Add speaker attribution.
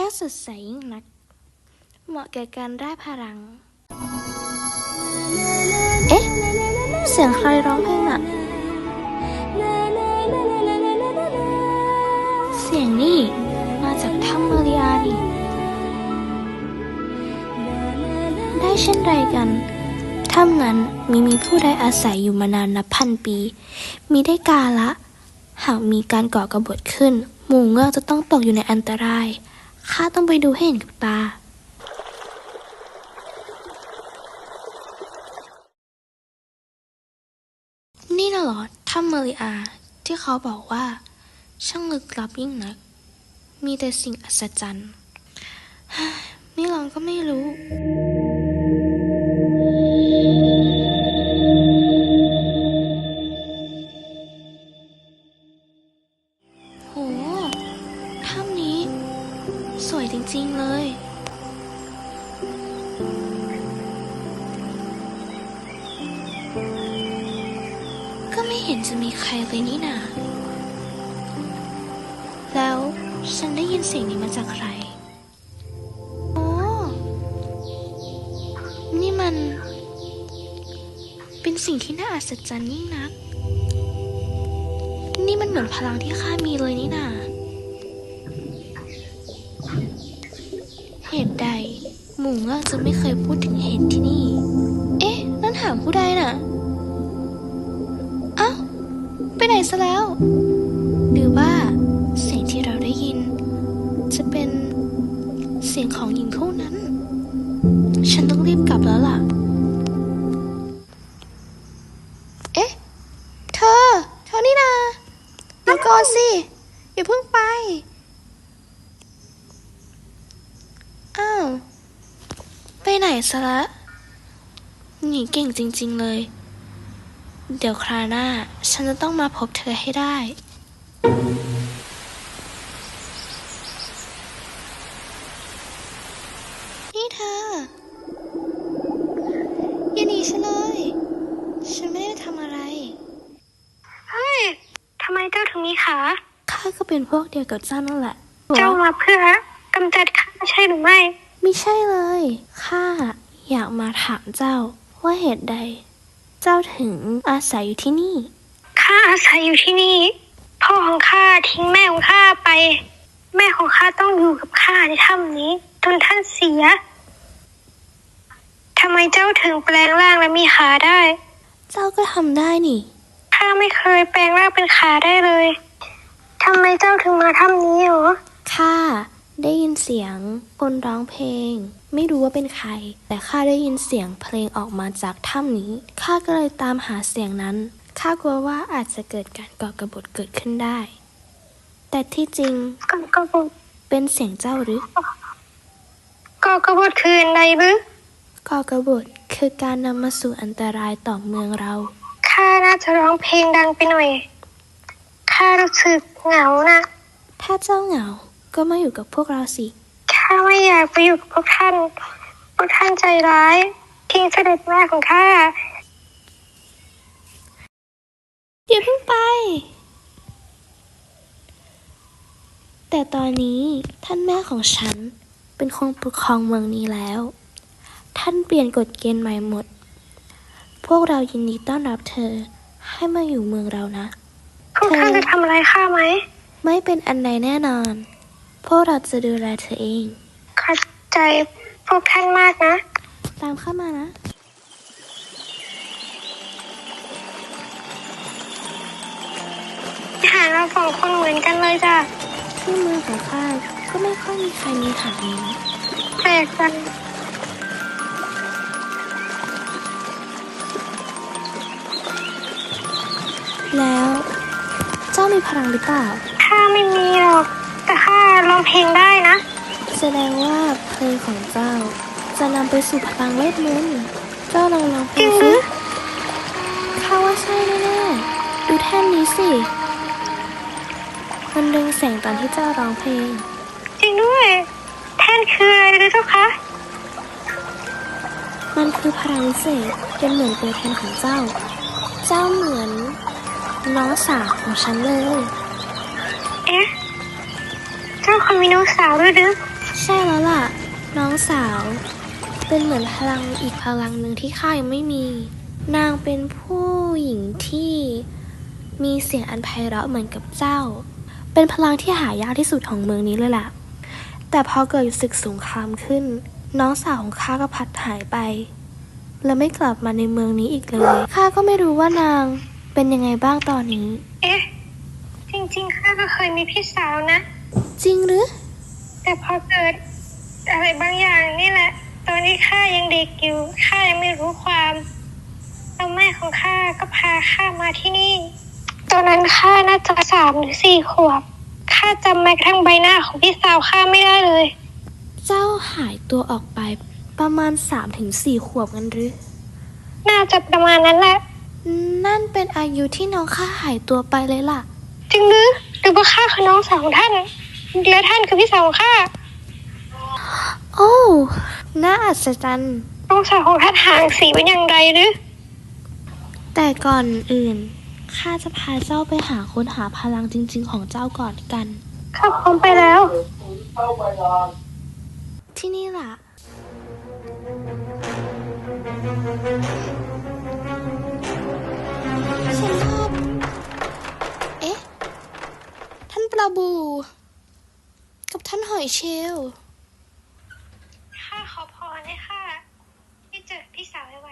Speaker 1: ช่างสดใสยิ่งนัก เหมาะแก่การร่ายพลัง เอ๊ะ เสียงใครร้องเพลงอะเสียงนี่มาจากถ้ำเมริอานี่ได้เช่นไรกันถ้ำนั้นมีมีผู้ใดอาศัยอยู่มานานนับพันปี มีได้กาละ หากมีการก่อกบฏขึ้น หมู่เงือกจะต้องตกอยู่ในอันตราย ข้าต้องไปดูให้เห็นกับตา นี่น่ะเหรอถ้ำเมริอา ที่เขาบอกว่า ช่างลึกลับยิ่งนัก มีแต่สิ่งอัศจรรย์ ไม่ลองก็ไม่ สวยจริง ๆ เลย ก็ไม่เห็นจะมีใครเลยนี่นาแล้วฉันได้ยินเสียงนี้มาจากใคร โอ้ นี่มัน เป็นสิ่งที่น่าอัศจรรย์ยิ่งนัก นี่มันเหมือนพลังที่ข้ามีเลยนี่นา หมู่เงือกจะไม่เคยพูดถึงเหตุที่นี่ เอ๊ะ นั่นถามผู้ใดน่ะ เอ้า ไปไหนซะแล้ว หรือว่าเสียงที่เราได้ยิน จะเป็นเสียงของหญิงผู้นั้น ฉันต้องรีบกลับแล้วล่ะ เอ๊ะ เธอ เธอนี่นาเดี๋ยวก่อนสิ อย่าเพิ่งไป อ้าว ไปไหนซะละหนีเก่งจริง ๆเลย เดี๋ยวคราวหน้า ฉันจะต้องมาพบเธอให้ได้นี่เธออย่าหนีฉันเลย ฉันไม่ได้ทำอะไร
Speaker 2: เฮ้ยทำไมเจ้าถึงมีขา
Speaker 1: ข้าก็เป็นพวกเดียวกับเจ้านั่นแหละ
Speaker 2: เจ้ามาเพื่อกำจัดข้าใช่หรือไม่
Speaker 1: ไม่ใช่เลย ข้าอยากมาถามเจ้าว่าเหตุใด เจ้าถึงอาศัยอยู่ที่นี่
Speaker 2: ข้าอาศัยอยู่ที่นี่ พ่อของข้าทิ้งแม่ของข้าไป แม่ของข้าต้องอยู่กับข้าในถ้ำนี้จนท่านเสียทำไมเจ้าถึงแปลงร่างและมีขาได้
Speaker 1: เจ้าก็ทำได้นี่
Speaker 2: ข้าไม่เคยแปลงร่างเป็นขาได้เลยทำไมเจ้าถึงมาถ้ำนี้หรอ
Speaker 1: ข้า ได้ยินเสียงคนร้องเพลง ไม่รู้ว่าเป็นใคร แต่ข้าได้ยินเสียงเพลงออกมาจากถ้ำนี้ข้าก็เลยตามหาเสียงนั้นข้ากลัวว่าอาจจะเกิดการก่อกบฏเกิดขึ้นได้ แต่ที่จริง
Speaker 2: ก่อกบฏ
Speaker 1: เป็นเสียงเจ้าหรือ
Speaker 2: ก่อกบฏคืออะไรหรือ
Speaker 1: ก่อกบฏคือการนำมาสู่อันตรายต่อเมืองเรา
Speaker 2: ข้าน่าจะร้องเพลงดังไปหน่อยข้ารู้สึกเหงานะ
Speaker 1: ถ้าเจ้าเหงา ก็มาอยู่กับพวกเราสิ
Speaker 2: ข้าไม่อยากไปอยู่กับพวกท่าน พวกท่านใจร้ายทิ้งเสด็จแม่ของข้า
Speaker 1: อย่าเพิ่งไป แต่ตอนนี้ท่านแม่ของฉันเป็นคนปกครองเมืองนี้แล้ว ท่านเปลี่ยนกฎเกณฑ์ใหม่หมด พวกเรายินดีต้อนรับเธอให้มาอยู่เมืองเรานะ
Speaker 2: พวกท่านจะทำอะไรข้าไหม
Speaker 1: ไม่เป็นอันใดแน่นอน พวกเราจะดูแลเธอเอง
Speaker 2: ขอบใจพวกท่านมากนะ
Speaker 1: ตามเข้ามานะ
Speaker 2: หารเราสองคนเหมือนกันเลยจ้ะ
Speaker 1: ที่เมืองของข้าก็ไม่ค่อยมีใครมีฐานนี้
Speaker 2: แปลกจัง
Speaker 1: แล้ว เจ้ามีพลังหรือเปล่า
Speaker 2: ข้าไม่มีหรอก แต่ข้าร้องเพลงได้นะ
Speaker 1: แสดงว่าเพลงของเจ้า จะนำไปสู่พลังเวทมนต์เจ้าลองลองเพล
Speaker 2: จริ
Speaker 1: ง
Speaker 2: งห
Speaker 1: สิ
Speaker 2: รือ
Speaker 1: ข้าว่าใช่แน่ๆดูแท่นนี้สิ มันเรืองแสงตอนที่เจ้าร้องเพลง
Speaker 2: จริงด้วย แท่นคืออะไรหรือเจ้าคะ
Speaker 1: มันคือพลังวิเศษเป็นเหมือนตัวแทนของเจ้า เจ้าเหมือนน้องสาวของฉันเลย
Speaker 2: เอ๊ะเจ้าคนมีน้องสาวด้วยหรือ
Speaker 1: ใช่แล้วล่ะ น้องสาว เป็นเหมือนพลังอีกพลังหนึ่งที่ข้ายังไม่มี นางเป็นผู้หญิงที่มีเสียงอันไพเราะเหมือนกับเจ้า เป็นพลังที่หายากที่สุดของเมืองนี้เลยล่ะ แต่พอเกิดศึกสงครามขึ้น น้องสาวของข้าก็พัดหายไป และไม่กลับมาในเมืองนี้อีกเลย ข้าก็ไม่รู้ว่านางเป็นยังไงบ้างตอนนี้
Speaker 2: เอ๊ะ จริงๆข้าก็เคยมีพี่สาวนะ
Speaker 1: จริงหรือ
Speaker 2: แต่พอเกิดอะไรบางอย่างนี่แหละ ตอนนี้ข้ายังเด็กอยู่ข้ายังไม่รู้ความแล้วแม่ของข้าก็พาข้ามาที่นี่ ตอนนั้นข้าน่าจะสามหรือสี่ขวบข้าจำแม้กระทั่งใบหน้าของพี่สาวข้าไม่ได้เลย
Speaker 1: เจ้าหายตัวออกไปประมาณ3-4ถึงขวบกันหรือ
Speaker 2: น่าจะประมาณนั้นแหละ
Speaker 1: นั่นเป็นอายุที่น้องข้าหายตัวไปเลยล่ะ
Speaker 2: จริงหรือหรือว่าข้าคือน้องสาวของท่าน และท่านคือพี่สาวของข้า
Speaker 1: โอ้น่าอัศจรรย์
Speaker 2: น้องสาวของท่านห่างสีเป็นอย่างไรหรือ
Speaker 1: แต่ก่อนอื่น ข้าจะพาเจ้าไปหาค้นหาพลังจริง ๆ ของเจ้าก่อนกัน
Speaker 2: ข้าพร้อมไปแล้ว
Speaker 1: ที่นี่ล่ะ ฉันชอบ เอ๊ะ ท่านป่อยเชล ค่ะขอพรให้ค่ะที่เจอพี่สาวไว